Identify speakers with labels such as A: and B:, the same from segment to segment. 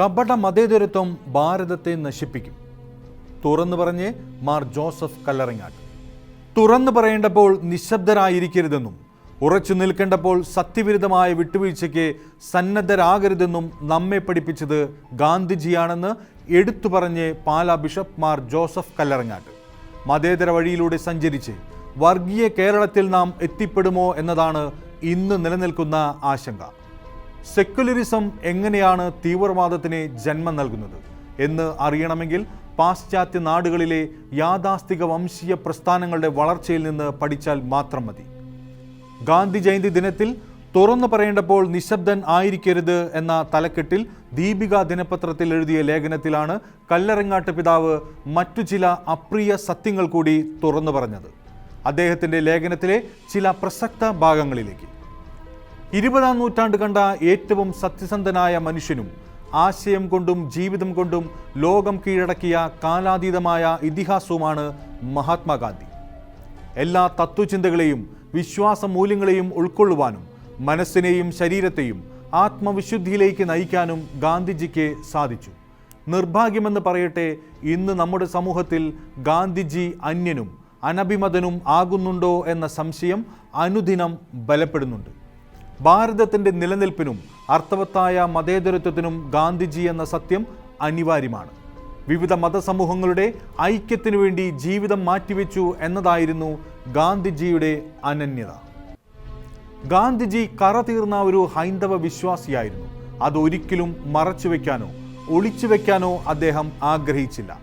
A: കപട മതേതരത്വം ഭാരതത്തെ നശിപ്പിക്കും. തുറന്നു പറഞ്ഞ് മാർ ജോസഫ് കല്ലറങ്ങാട്ട്. തുറന്നു പറയേണ്ടപ്പോൾ നിശബ്ദരായിരിക്കരുതെന്നും ഉറച്ചു നിൽക്കേണ്ടപ്പോൾ സത്യവിരുദ്ധമായ വിട്ടുവീഴ്ചയ്ക്ക് സന്നദ്ധരാകരുതെന്നും നമ്മെ പഠിപ്പിച്ചത് ഗാന്ധിജിയാണെന്ന് എടുത്തു പറഞ്ഞ് പാലാ ബിഷപ്പ് മാർ ജോസഫ് കല്ലറങ്ങാട്ട്. മതേതര വഴിയിലൂടെ സഞ്ചരിച്ച് വർഗീയ കേരളത്തിൽ നാം എത്തിപ്പെടുമോ എന്നതാണ് ഇന്ന് നിലനിൽക്കുന്ന ആശങ്ക. സെക്യുലറിസം എങ്ങനെയാണ് തീവ്രവാദത്തിന് ജന്മം നൽകുന്നത് എന്ന് അറിയണമെങ്കിൽ പാശ്ചാത്യ നാടുകളിലെ യാഥാസ്ഥിക വംശീയ പ്രസ്ഥാനങ്ങളുടെ വളർച്ചയിൽ നിന്ന് പഠിച്ചാൽ മാത്രം മതി. ഗാന്ധി ജയന്തി ദിനത്തിൽ തുറന്നു പറയേണ്ടപ്പോൾ നിശബ്ദൻ ആയിരിക്കരുത് എന്ന തലക്കെട്ടിൽ ദീപിക ദിനപത്രത്തിൽ എഴുതിയ ലേഖനത്തിലാണ് കല്ലറങ്ങാട്ട് പിതാവ് മറ്റു ചില അപ്രിയ സത്യങ്ങൾ കൂടി തുറന്നു പറഞ്ഞത്. അദ്ദേഹത്തിന്റെ ലേഖനത്തിലെ ചില പ്രസക്ത ഭാഗങ്ങളിലേക്ക്. ഇരുപതാം നൂറ്റാണ്ട് കണ്ട ഏറ്റവും സത്യസന്ധനായ മനുഷ്യനും ആശയം കൊണ്ടും ജീവിതം കൊണ്ടും ലോകം കീഴടക്കിയ കാലാതീതമായ ഇതിഹാസവുമാണ് മഹാത്മാഗാന്ധി. എല്ലാ തത്വചിന്തകളെയും വിശ്വാസ മൂല്യങ്ങളെയും ഉൾക്കൊള്ളുവാനും മനസ്സിനെയും ശരീരത്തെയും ആത്മവിശുദ്ധിയിലേക്ക് നയിക്കാനും ഗാന്ധിജിക്ക് സാധിച്ചു. നിർഭാഗ്യമെന്ന് പറയട്ടെ ഇന്ന് നമ്മുടെ സമൂഹത്തിൽ ഗാന്ധിജി അന്യനും അനഭിമതനും ആകുന്നുണ്ടോ എന്ന സംശയം അനുദിനം ബലപ്പെടുന്നുണ്ട്. ഭാരതത്തിന്റെ നിലനിൽപ്പിനും അർത്ഥവത്തായ മതേതരത്വത്തിനും ഗാന്ധിജി എന്ന സത്യം അനിവാര്യമാണ്. വിവിധ മതസമൂഹങ്ങളുടെ ഐക്യത്തിനു വേണ്ടി ജീവിതം മാറ്റിവെച്ചു എന്നതായിരുന്നു ഗാന്ധിജിയുടെ അനന്യത. ഗാന്ധിജി കറതീർന്ന ഒരു ഹൈന്ദവ വിശ്വാസിയായിരുന്നു. അതൊരിക്കലും മറച്ചുവെക്കാനോ ഒളിച്ചുവെക്കാനോ അദ്ദേഹം ആഗ്രഹിച്ചില്ല.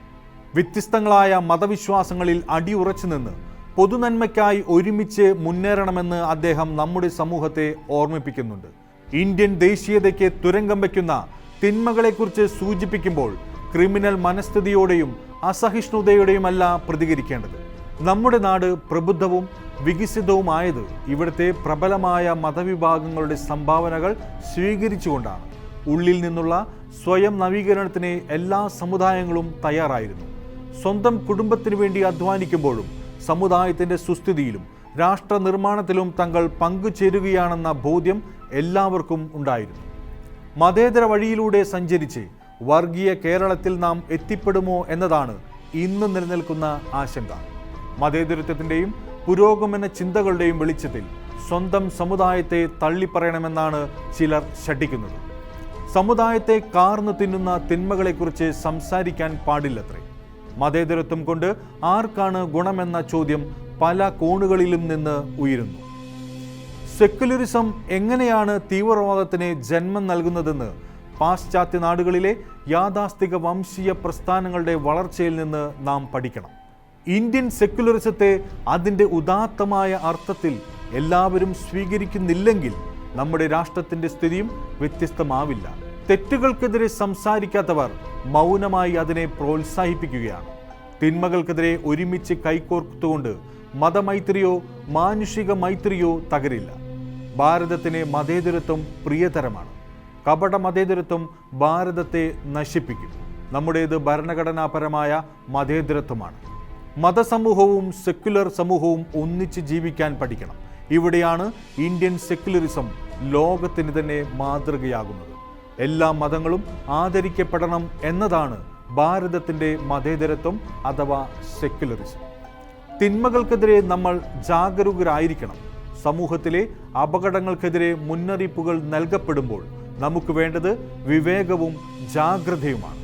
A: വ്യത്യസ്തങ്ങളായ മതവിശ്വാസങ്ങളിൽ അടിയുറച്ചു നിന്ന് പൊതുനന്മയ്ക്കായി ഒരുമിച്ച് മുന്നേറണമെന്ന് അദ്ദേഹം നമ്മുടെ സമൂഹത്തെ ഓർമ്മിപ്പിക്കുന്നുണ്ട്. ഇന്ത്യൻ ദേശീയതയ്ക്ക് തുരങ്കം വയ്ക്കുന്ന തിന്മകളെക്കുറിച്ച് സൂചിപ്പിക്കുമ്പോൾ ക്രിമിനൽ മനസ്ഥിതിയോടെയും അസഹിഷ്ണുതയോടെയുമല്ല പ്രതികരിക്കേണ്ടത്. നമ്മുടെ നാട് പ്രബുദ്ധവും വികസിതവുമായത് ഇവിടുത്തെ പ്രബലമായ മതവിഭാഗങ്ങളുടെ സംഭാവനകൾ സ്വീകരിച്ചുകൊണ്ടാണ്. ഉള്ളിൽ നിന്നുള്ള സ്വയം നവീകരണത്തിന് എല്ലാ സമുദായങ്ങളും തയ്യാറായിരുന്നു. സ്വന്തം കുടുംബത്തിനു വേണ്ടി അധ്വാനിക്കുമ്പോഴും സമുദായത്തിന്റെ സുസ്ഥിതിയിലും രാഷ്ട്ര നിർമ്മാണത്തിലും തങ്ങൾ പങ്കുചേരുകയാണെന്ന ബോധ്യം എല്ലാവർക്കും ഉണ്ടായിരുന്നു. മതേതര വഴിയിലൂടെ സഞ്ചരിച്ച് വർഗീയ കേരളത്തിൽ നാം എത്തിപ്പെടുമോ എന്നതാണ് ഇന്ന് നിലനിൽക്കുന്ന ആശങ്ക. മതേതരത്വത്തിന്റെയും പുരോഗമന ചിന്തകളുടെയും വെളിച്ചത്തിൽ സ്വന്തം സമുദായത്തെ തള്ളിപ്പറയണമെന്നാണ് ചിലർ ശഠിക്കുന്നത്. സമുദായത്തെ കാർന്നു തിന്നുന്ന തിന്മകളെക്കുറിച്ച് സംസാരിക്കാൻ പാടില്ലത്രേ. മതേതരത്വം കൊണ്ട് ആർക്കാണ് ഗുണമെന്ന ചോദ്യം പല കോണുകളിലും നിന്ന് ഉയരുന്നു. സെക്യുലറിസം എങ്ങനെയാണ് തീവ്രവാദത്തിന് ജന്മം നൽകുന്നതെന്ന് പാശ്ചാത്യ നാടുകളിലെ യാഥാസ്ഥിക വംശീയ പ്രസ്ഥാനങ്ങളുടെ വളർച്ചയിൽ നിന്ന് നാം പഠിക്കണം. ഇന്ത്യൻ സെക്യുലറിസത്തെ അതിന്റെ ഉദാത്തമായ അർത്ഥത്തിൽ എല്ലാവരും സ്വീകരിക്കുന്നില്ലെങ്കിൽ നമ്മുടെ രാഷ്ട്രത്തിന്റെ സ്ഥിതിയും വ്യത്യസ്തമാവില്ല. തെറ്റുകൾക്കെതിരെ സംസാരിക്കാത്തവർ മൗനമായി അതിനെ പ്രോത്സാഹിപ്പിക്കുകയാണ്. തിന്മകൾക്കെതിരെ ഒരുമിച്ച് കൈകോർത്തുകൊണ്ട് മതമൈത്രിയോ മാനുഷിക മൈത്രിയോ തകരില്ല. ഭാരതത്തിന് മതേതരത്വം പ്രിയതരമാണ്. കപട മതേതരത്വം ഭാരതത്തെ നശിപ്പിക്കും. നമ്മുടേത് ഭരണഘടനാപരമായ മതേതരത്വമാണ്. മതസമൂഹവും സെക്യുലർ സമൂഹവും ഒന്നിച്ച് ജീവിക്കാൻ പഠിക്കണം. ഇവിടെയാണ് ഇന്ത്യൻ സെക്യുലറിസം ലോകത്തിന് തന്നെ മാതൃകയാകുന്നത്. എല്ലാ മതങ്ങളും ആദരിക്കപ്പെടണം എന്നതാണ് ഭാരതത്തിന്റെ മതേതരത്വം അഥവാ സെക്യുലറിസം. തിന്മകൾക്കെതിരെ നമ്മൾ ജാഗരൂകരായിരിക്കണം. സമൂഹത്തിലെ അപകടങ്ങൾക്കെതിരെ മുന്നറിയിപ്പുകൾ നൽകപ്പെടുമ്പോൾ നമുക്ക് വേണ്ടത് വിവേകവും ജാഗ്രതയുമാണ്.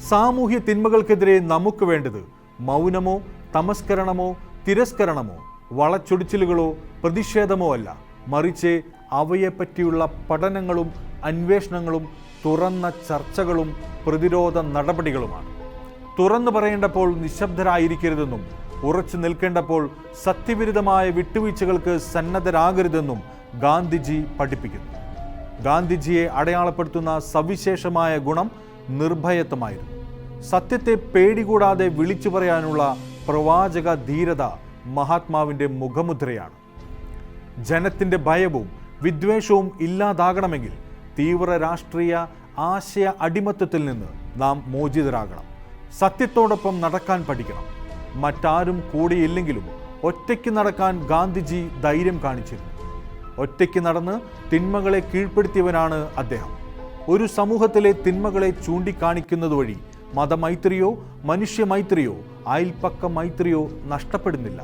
A: സാമൂഹ്യ തിന്മകൾക്കെതിരെ നമുക്ക് വേണ്ടത് മൗനമോ തമസ്കരണമോ തിരസ്കരണമോ വളച്ചൊടിച്ചിലുകളോ പ്രതിഷേധമോ അല്ല. മറിച്ച് അവയെപ്പറ്റിയുള്ള പഠനങ്ങളും അന്വേഷണങ്ങളും തുറന്ന ചർച്ചകളും പ്രതിരോധ നടപടികളുമാണ്. തുറന്നു പറയേണ്ടപ്പോൾ നിശബ്ദരായിരിക്കരുതെന്നും ഉറച്ചു നിൽക്കേണ്ടപ്പോൾ സത്യവിരുദ്ധമായ വിട്ടുവീഴ്ചകൾക്ക് സന്നദ്ധരാകരുതെന്നും ഗാന്ധിജി പഠിപ്പിക്കുന്നു. ഗാന്ധിജിയെ അടയാളപ്പെടുത്തുന്ന സവിശേഷമായ ഗുണം നിർഭയത്വമായിരുന്നു. സത്യത്തെ പേടികൂടാതെ വിളിച്ചു പറയാനുള്ള പ്രവാചക ധീരത മഹാത്മാവിന്റെ മുഖമുദ്രയാണ്. ജനത്തിന്റെ ഭയവും വിദ്വേഷവും ഇല്ലാതാകണമെങ്കിൽ തീവ്ര രാഷ്ട്രീയ ആശയ അടിമത്തത്തിൽ നിന്ന് നാം മോചിതരാകണം. സത്യത്തോടൊപ്പം നടക്കാൻ പഠിക്കണം. മറ്റാരും കൂടെയില്ലെങ്കിലും ഒറ്റയ്ക്ക് നടക്കാൻ ഗാന്ധിജി ധൈര്യം കാണിച്ചിരുന്നു. ഒറ്റയ്ക്ക് നടന്ന് തിന്മകളെ കീഴ്പ്പെടുത്തിയവനാണ് അദ്ദേഹം. ഒരു സമൂഹത്തിലെ തിന്മകളെ ചൂണ്ടിക്കാണിക്കുന്നത് വഴി മതമൈത്രിയോ മനുഷ്യമൈത്രിയോ അയൽപ്പക്ക മൈത്രിയോ നഷ്ടപ്പെടുന്നില്ല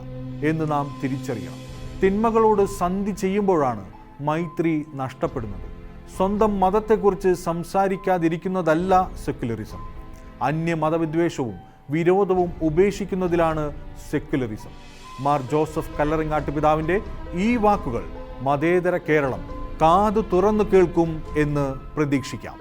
A: എന്ന് നാം തിരിച്ചറിയണം. തിന്മകളോട് സന്ധി ചെയ്യുമ്പോഴാണ് മൈത്രി നഷ്ടപ്പെടുന്നത്. സ്വന്തം മതത്തെക്കുറിച്ച് സംസാരിക്കാതിരിക്കുന്നതല്ല സെക്യുലറിസം. അന്യ മതവിദ്വേഷവും വിരോധവും ഉപേക്ഷിക്കുന്നതിലാണ് സെക്യുലറിസം. മാർ ജോസഫ് കല്ലറിങ്ങാട്ട് പിതാവിന്റെ ഈ വാക്കുകൾ മതേതര കേരളം കാതു തുറന്നു കേൾക്കും എന്ന് പ്രതീക്ഷിക്കാം.